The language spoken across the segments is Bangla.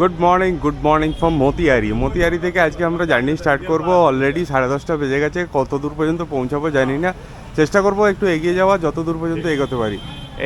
Good morning good morning from Motiari Motiari থেকে আজকে আমরা জার্নি স্টার্ট করব। অলরেডি সাড়ে দশটা বেজে গেছে। কত দূর পর্যন্ত পৌঁছাবো জানি না। চেষ্টা করব একটু এগিয়ে যাওয়া, যত দূর পর্যন্ত এগোতে পারি।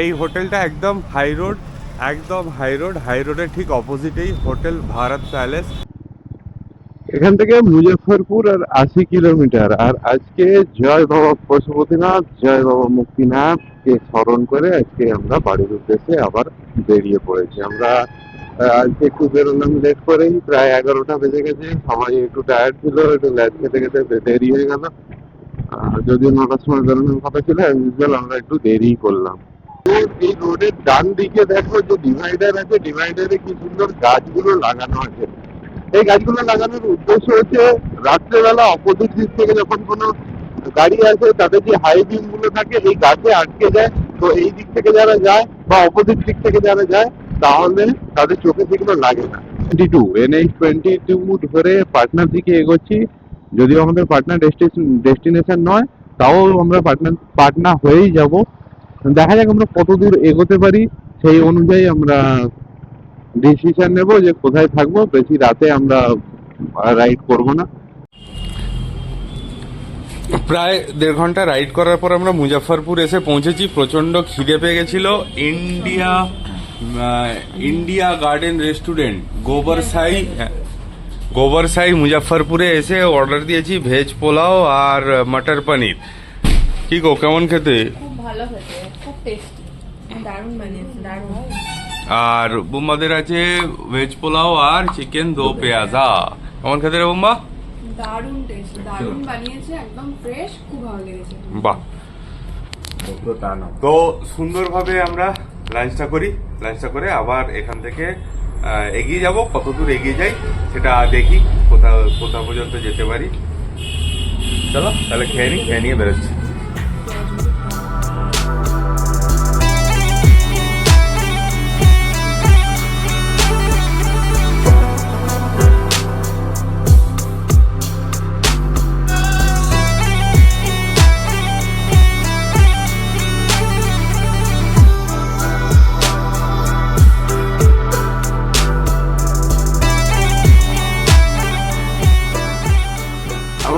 এই হোটেলটা একদম হাই রোড একদম হাই রোড হাই রোডের ঠিক অপোজিটেই হোটেল ভারত প্যালেস এখান থেকে মুজফ্ফরপুর আর আশি কিলোমিটার। আর আজকে জয় বাবা পশুপতিনাথ, জয় বাবা মুক্তিনাথকে স্মরণ করে আজকে আমরা বাড়ির উদ্দেশ্যে আবার বেরিয়ে পড়েছি। আমরা আজকে একটু বেরোলাম লেট করেই প্রায় এগারোটা বেজে গেছে। সবাই একটু টায়ার্ড ছিল, একটু ল্যাচ খেতে খেতে দেরি হয়ে গেল। যদিও নটার সময় বেরোনোর কথা ছিল usual আমরা একটু দেরি করলাম। এই রোডের ডান দিকে দেখো যে ডিভাইডার আছে ডিভাইডারে কি সুন্দর গাছগুলো লাগানো আছে। এই গাছগুলো লাগানোর উদ্দেশ্য হচ্ছে রাত্রেবেলা অপোজিট দিক থেকে যখন কোনো গাড়ি আসে তাদের যে হাই বিমগুলো থাকে, এই গাছে আটকে যায়। তো এই দিক থেকে যারা যায় বা অপোজিট দিক থেকে যারা যায়, তাহলে তাদের চোখে সেগুলো লাগে না। Twenty two NH twenty two ধরে পাটনার দিকে এগোচ্ছি। যদিও আমাদের পাটনা ডেস্টিনেশন নয়, তাও আমরা পাটনা পাটনা হয়েই যাব। দেখা যাক আমরা কত দূর এগোতে পারি। সেই অনুযায়ী আমরা ডিসিশন নেব যে কোথায় থাকব বেশি রাতে আমরা রাইড করব না। প্রায় দেড় ঘণ্টা রাইড করার পর আমরা মুজাফরপুর এসে পৌঁছেছি। প্রচণ্ড খিদে পেয়ে গেছিল। ইন্ডিয়া ইন্ডিয়া গার্ডেন রেস্টুরেন্ট গোবর সাই গোবর সাই মুজাফরপুরে এসে অর্ডার দিয়েছি ভেজ পোলাও আর মটর পনির। কি গো কেমন খেতে? খুব ভালো হয়েছে খুব টেস্টি দারুণ বানিয়েছে দারুণ। আর বোম্বাদের আছে ভেজ পোলাও আর চিকেন দো পেঁয়াজা। কেমন খেতে রে বোম্বা দারুণ টেস্ট দারুণ বানিয়েছে একদম ফ্রেশ খুব ভালো লেগেছে। বাহ। তো সুন্দরভাবে আমরা লাঞ্চটা করি লাঞ্চটা করে আবার এখান থেকে এগিয়ে যাব কত দূর এগিয়ে যাই সেটা দেখি কোথা কোথা পর্যন্ত যেতে পারি। চলো তাহলে খেয়ে নিই খেয়ে নিয়ে বেরোচ্ছি।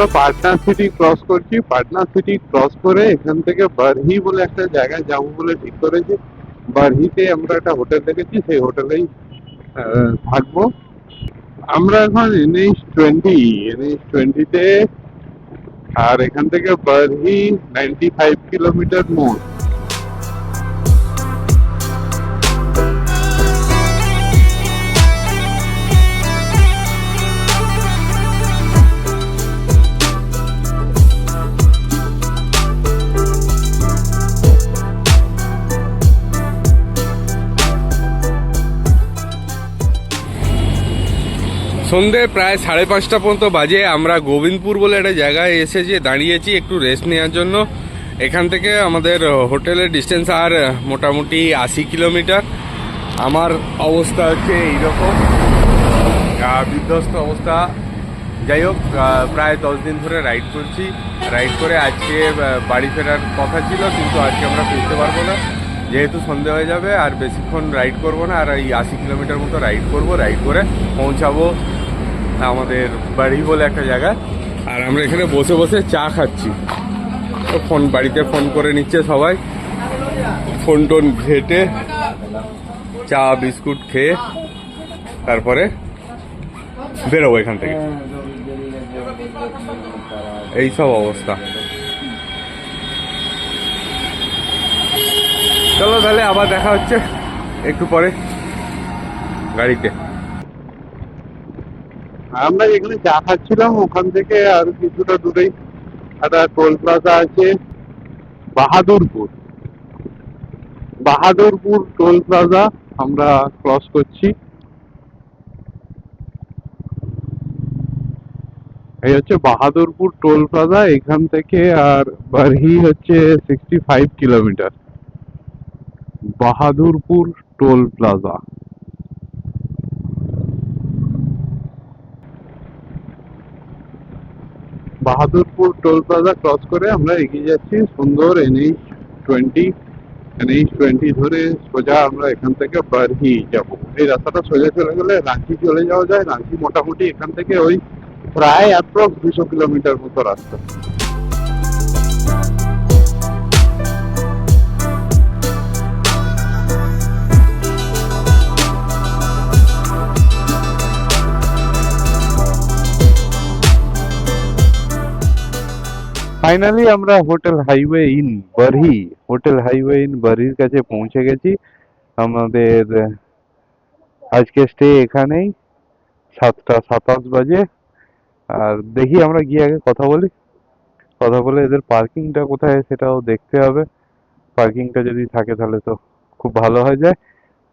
আমরা পাটনা সিটি ক্রস করছি। পাটনা সিটি ক্রস করে এখান থেকে বারহি বলে একটা জায়গায় যাব বলে ঠিক করেছি। বারহিতে আমরা একটা হোটেল দেখেছি, সেই হোটেলেই থাকব। আমরা এখন এনএইচ টোয়েন্টি এনএইচ টোয়েন্টিতে আর এখান থেকে বারহি নাইনটি ফাইভ কিলোমিটার মোড়। সন্ধে প্রায় সাড়ে পাঁচটা পর্যন্ত বাজে। আমরা গোবিন্দপুর বলে একটা জায়গায় এসেছি দাঁড়িয়েছি একটু রেস্ট নেওয়ার জন্য। এখান থেকে আমাদের হোটেলের ডিস্টেন্স আর মোটামুটি আশি কিলোমিটার। আমার অবস্থা হচ্ছে এইরকম। বিধ্বস্ত অবস্থা। যাই হোক প্রায় দশ দিন ধরে রাইড করছি। রাইড করে আজকে বাড়ি ফেরার কথা ছিল, কিন্তু আজকে আমরা ফিরতে পারব না। যেহেতু সন্ধে হয়ে যাবে, আর বেশিক্ষণ রাইড করব না, আর এই আশি কিলোমিটার মতো রাইড করব রাইড করে পৌঁছাবো। আমাদের বাড়ি বলে একটা জায়গা। আর আমরা এখানে বসে বসে চা খাচ্ছি। ফোন, বাড়িতে ফোন করে নিচ্ছে সবাই। ফোন টোন ঘেটে চা, বিস্কুট খেয়ে তারপরে বেরোবো এখান থেকে। এই সব অবস্থা। চলো তাহলে আবার দেখা হচ্ছে একটু পরে গাড়িতে। আমরা এখানে চা খাচ্ছিলাম, ওখান থেকে আর কিছুটা দূরেই একটা টোল প্লাজা আছে, বাহাদুরপুর। বাহাদুরপুর টোল প্লাজা আমরা ক্রস করছি। এই হচ্ছে বাহাদুরপুর টোল প্লাজা, এখান থেকে আর বারহি হচ্ছে sixty five kilometre Bahadurpur toll plaza. Bahadurpur toll plaza cross করে আমরা এগিয়ে যাচ্ছি। সুন্দর এনএইচ টোয়েন্টি এনএইচ টোয়েন্টি ধরে সোজা আমরা এখান থেকে বারহি যাব। এই রাস্তাটা সোজা চলে গেলে রাঁচি চলে যাওয়া যায়। রাঁচি মোটামুটি এখান থেকে ওই প্রায় অ্যাপ্রক্স দুশো কিলোমিটার মতো রাস্তা। ফাইনালি আমরা hotel highway inn Barhi, hotel highway inn বারহির কাছে পৌঁছে গেছি। আমাদের, আজকে স্টে এখানেই, সাতটা সাতাশ বাজে। আর দেখি আমরা গিয়ে আগে কথা বলি। কথা বলে এদের পার্কিংটা কোথায় সেটাও দেখতে হবে। পার্কিংটা যদি থাকে তাহলে তো খুব ভালো হয়ে যায়।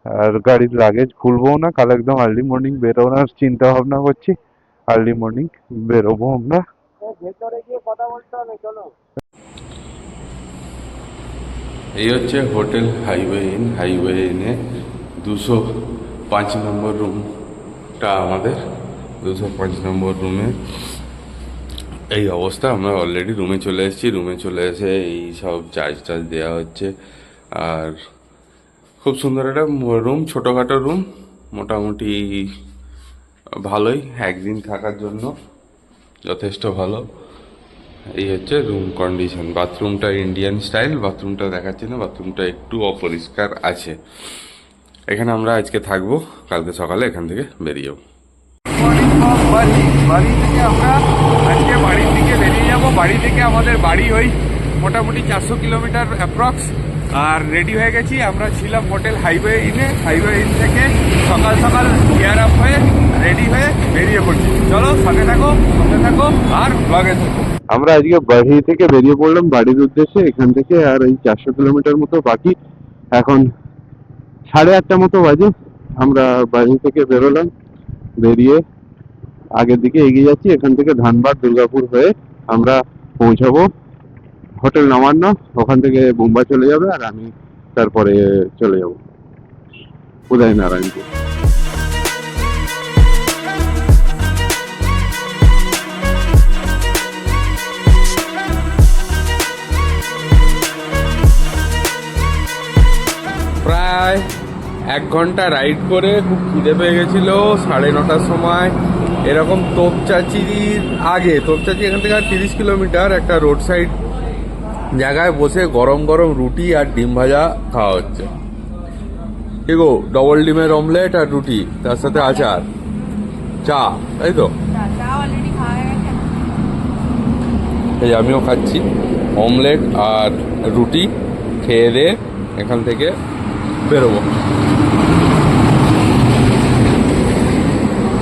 আর গাড়ির লাগেজ খুলবো না, কাল একদম আর্লি মর্নিং বেরোনোর চিন্তা ভাবনা করছি। আর্লি মর্নিং বেরোবো আমরা। এই হচ্ছে হোটেল হাইওয়ে ইন, হাইওয়ে ইনে দুশো পাঁচ নম্বর রুমটা আমাদের। দুশো পাঁচ নম্বর রুমে এই অবস্থা, আমরা অলরেডি রুমে চলে এসেছি। রুমে চলে এসে এই সব চার্জ টার্জ দেওয়া হচ্ছে। আর খুব সুন্দর একটা রুম ছোটোখাটো রুম মোটামুটি ভালোই, একদিন থাকার জন্য। যথেষ্ট ভালো। এই হচ্ছে রুম কন্ডিশন বাথরুমটা ইন্ডিয়ান স্টাইল বাথরুমটা দেখাচ্ছি না বাথরুমটা একটু অপরিষ্কার আছে। এখানে আমরা আজকে থাকব, কালকে সকালে এখান থেকে বেরিয়ে যাব বাড়ি থেকে আমরা আজকে বাড়ির দিকে বেরিয়ে যাব। বাড়ি থেকে আমাদের বাড়ি ওই মোটামুটি চারশো কিলোমিটার অ্যাপ্রক্স আর রেডি হয়ে গেছি, আমরা ছিলাম হোটেল হাইওয়ে ইনে হাইওয়ে ইন থেকে সকাল সকাল গিয়ার আপ হয়ে রেডি হয়ে বেরিয়ে পড়ছি। চলো, সাথে থাকো সাথে থাকো, আর ব্লগে থাকো। আমরা আজকে বাড়ি থেকে বেরিয়ে পড়লাম বাড়ির উদ্দেশ্যে। এখান থেকে আর এই চারশো কিলোমিটার মতো বাকি। এখন সাড়ে আটটা মতো বাজে। আমরা বাড়ি থেকে বেরোলাম, বেরিয়ে আগের দিকে এগিয়ে যাচ্ছি। এখান থেকে ধানবাদ, দুর্গাপুর হয়ে আমরা পৌঁছাবো। হোটেল নবান্ন ওখান থেকে বোম্বাই চলে যাবে আর আমি তারপরে চলে যাব। উদয় নারায়ণপুর প্রায় এক ঘণ্টা রাইড করে খুব খিদে পেয়ে গেছিল, সাড়ে নটার সময়। এরকম তোপচাচির আগে, তোপচাচি এখান থেকে আর তিরিশ কিলোমিটার একটা রোড সাইড জায়গায় বসে গরম গরম রুটি আর ডিম ভাজা খাওয়া হচ্ছে। কি গো ডবল ডিমের অমলেট আর রুটি তার সাথে আচার? চা তাই তো? এই আমিও খাচ্ছি। অমলেট আর রুটি খেয়ে দিয়ে এখান থেকে বেরোবো।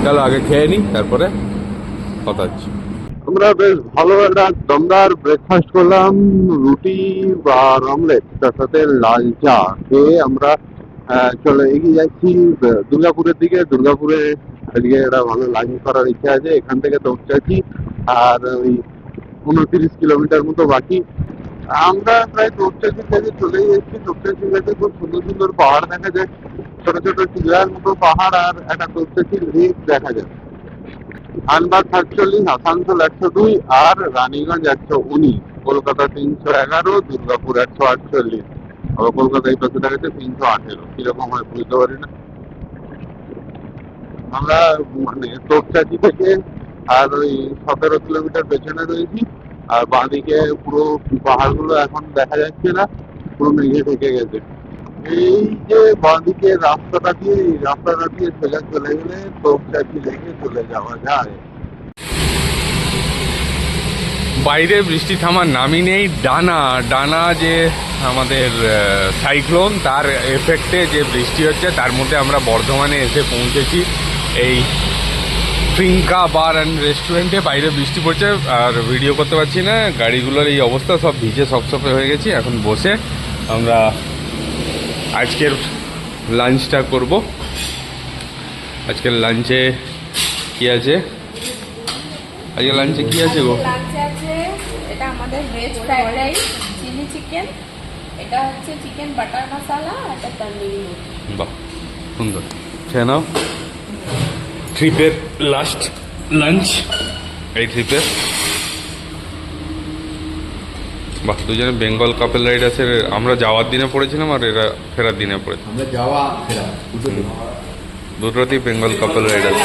চলো আগে খেয়ে নিই তারপরে কথা হচ্ছে। আমরা বেশ ভালো একটা দমদার ব্রেকফাস্ট করলাম, রুটি বা অমলেট তার সাথে লাল চা খেয়ে আমরা চলে এগিয়ে যাচ্ছি দুর্গাপুরের দিকে। দুর্গাপুরে আজকে একটা ভালো লাঞ্চ করার ইচ্ছা আছে, এখান থেকে পৌঁছাচ্ছি আর ওই উনত্রিশ কিলোমিটার মতো বাকি। আমরা প্রায় তোপচাচি থেকে চলে এসেছি তোপচাচি থেকে খুব সুন্দর সুন্দর পাহাড় দেখা যায়। ছোট ছোট টিলার মতো পাহাড় আর একটা তোপচাচির লেক দেখা যায়। ধানবাদ সাতচল্লিশ, আসানসোল একশো দুই আর রানীগঞ্জ একশো উনিশ, কলকাতা তিনশো এগারো, দুর্গাপুর একশো আটচল্লিশ। আবার কলকাতা এই পাশে দেখাচ্ছে তিনশো আঠেরো। কীরকম হয় বুঝতে পারি না। আমরা মানে তোপচাচি থেকে আর ওই সতেরো কিলোমিটার পেছনে রয়েছি। আর বাঁদিকে পুরো পাহাড়গুলো এখন দেখা যাচ্ছে না, পুরো মেঘে ঢেকে গেছে। এই যে বাঁদিকে রাস্তাটা দিয়ে রাস্তাটা দিয়ে চলে গেলে লেগে চলে যাওয়া যায়? বাইরে বৃষ্টি থামার নামই নেই, ডানা ডানা যে আমাদের সাইক্লোন তার এফেক্টে যে বৃষ্টি হচ্ছে, তার মধ্যে আমরা বর্ধমানে এসে পৌঁছেছি। এই ফিঙ্কা বার অ্যান্ড রেস্টুরেন্টে বাইরে বৃষ্টি পড়ছে, আর ভিডিও করতে পারছি না। গাড়িগুলোর এই অবস্থা, সব ভিজে সপসপে হয়ে গেছি, এখন বসে আমরা আজকের লাঞ্চটা করব। আজকের লাঞ্চে কি আছে? আজকে লাঞ্চে কি আছে গো? লাঞ্চে আছে এটা আমাদের veg fried rice chilli chicken এটা হচ্ছে চিকেন বাটার মশলা এটা তন্দুরি বাহ সুন্দর। খেয়ে নাও। ট্রিপের লাস্ট লাঞ্চ এই ট্রিপের বাহ দুজনে বেঙ্গল কাপেল আছে আমরা যাওয়ার দিনে পড়েছিলাম আর এরা ফেরার দিনে পড়েছিলাম আমরা যাওয়া ফেরা। দুটোতেই বেঙ্গল কাপেল রাইডার্স